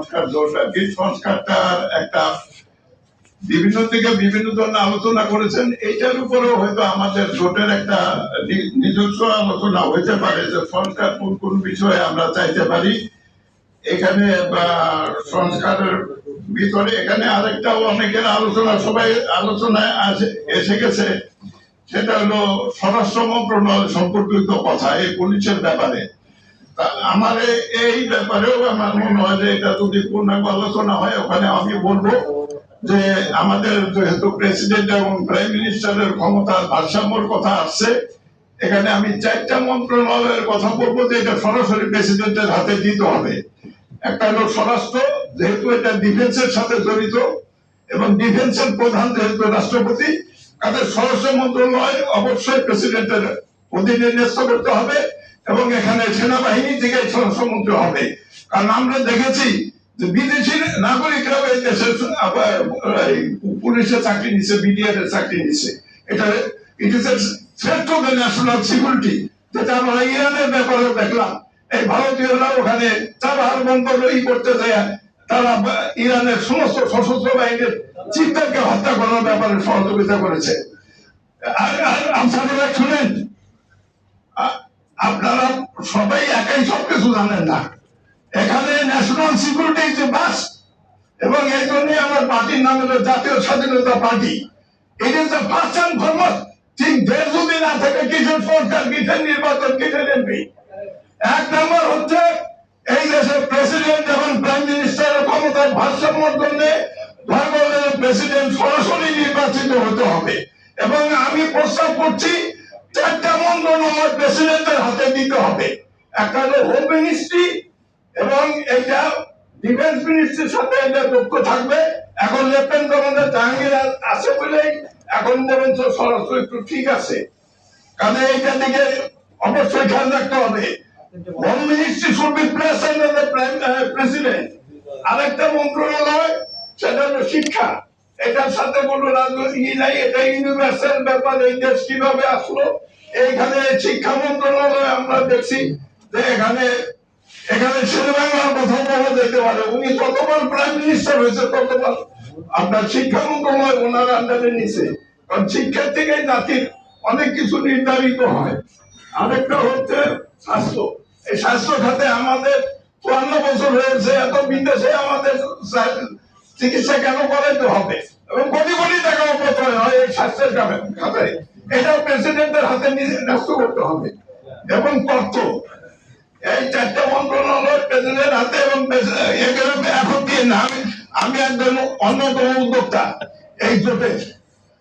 সংস্কার আর কি সংস্কারটার একটা বিভিন্ন থেকে বিভিন্ন ধরনের আলোচনা করেছেন। এইটার উপরেও হয়তো আমাদের জোটের একটা নিজস্ব আলোচনা হইতে পারে যে সংস্কার কোন কোন বিষয়ে আমরা চাইতে পারি। এখানে সংস্কারের ভিতরে এখানে আরেকটা অনেকের আলোচনা, সবাই আলোচনায় আছে, এসে গেছে। সেটা হলো স্বরাষ্ট্র মন্ত্রণালয় সম্পর্কিত কথা, এই পুলিশের ব্যাপারে। আমার এই ব্যাপারেও আমার মনে হয় যে এটা যদি পূর্ণাঙ্গ আলোচনা হয়, ওখানে আমি বলব যে আমাদের যেহেতু প্রেসিডেন্ট এবং প্রাইম মিনিস্টারের ক্ষমতার ভারসাম্যর কথা আসছে, এখানে আমি চারটা মন্ত্রণালয়ের কথা বলব যে এটা সরাসরি প্রেসিডেন্টের হাতে দিতে হবে। একটা হলো স্বরাষ্ট্র, যেহেতু এটা ডিফেন্সের সাথে জড়িত, এবং ডিফেন্সের প্রধান যেহেতু রাষ্ট্রপতি, তাদের স্বরাষ্ট্র মন্ত্রণালয় অবশ্যই প্রেসিডেন্টের অধীনে ন্যস্ত করতে হবে। এবং এখানে সেনাবাহিনী থেকে সমুদ্র হবে। কারণ আমরা দেখেছি যে বিদেশি নাগরিকরাও এই দেশের পুলিশের চাকরি নিচ্ছে বিডিআর এর চাকরি নিচ্ছে এটা it is to the national security যেটা আমরা ইরানের ব্যাপারে দেখলাম। এই ভারতীয়রা ওখানে চাবাহার বন্দর ই করতে যায়, তারা ইরানের সমস্ত সশস্ত্র বাহিনীর চিন্তাকে হত্যা করার ব্যাপারে সহযোগিতা করেছে। আর আর শুনেন? আপনারা সবাই একাই সবকিছু জানেন না। এখানে ন্যাশনাল সিকিউরিটি যে বাস এবং এই জন্য আমার পার্টির নাম হলো জাতীয় স্বাধীনতা party. It is first and foremost ঠিক দেড় যদি না থাকে, কিসের সরকার কিসের নির্বাচন, কিসের এমপি এক নম্বর হচ্ছে, এই দেশের প্রেসিডেন্ট এবং প্রাইম মিনিস্টারের ক্ষমতার ভারসাম্যর জন্য ধর্মের প্রেসিডেন্ট সরাসরি নির্বাচিত হতে হবে। এবং আমি প্রস্তাব করছি প্রেসিডেন্টের হাতে দিতে হবে। একটা হলো হোম মিনিস্ট্রি এবং এটা ডিফেন্স মিনিস্ট্রির সাথে এটা থাকবে। এখন জাহাঙ্গীর আছে বলেই এখন দেবেন স্বরাষ্ট্র একটু ঠিক আছে। কারণ এইটার দিকে অবশ্যই খেয়াল রাখতে হবে। হোম মিনিস্ট্রি শুড প্রেসিডেন্ট আরেকটা মন্ত্রণালয়, সেটা হলো শিক্ষা। এটার সাথে কোনো রাজনৈতিক নাই, এটা ইউনিভার্সাল ব্যাপার, এই দেশ কীভাবে আসলো? এইখানে শিক্ষা মন্ত্রণালয় আমরা দেখছি যে এখানে এখানে শেরবাংলার কথা বলা পারে। উনি যতবার প্রাইম মিনিস্টার হয়েছে, ততবার আপনার শিক্ষা মন্ত্রণালয় ওনার আন্ডারে নিছে। কারণ শিক্ষার থেকে জাতির অনেক কিছু নির্ধারিত হয়। আরেকটা হচ্ছে স্বাস্থ্য। এই স্বাস্থ্য খাতে আমাদের চুয়ান্ন বছর হয়েছে, এত বিদেশে আমাদের চিকিৎসা কেন করাইতে হবে? এবং কোটি কোটি টাকা অপচয় হয়, এই স্বাস্থ্যের খাতে- এটাও প্রেসিডেন্টের হাতে নিজে ন্যস্ত করতে হবে। এবং তথ্য। এই চারটা মন্ত্রণালয় প্রেসিডেন্ট হাতে এবং এখন দিয়ে না আমি আমি একজন অন্যতম উদ্যোক্তা। এই জোটে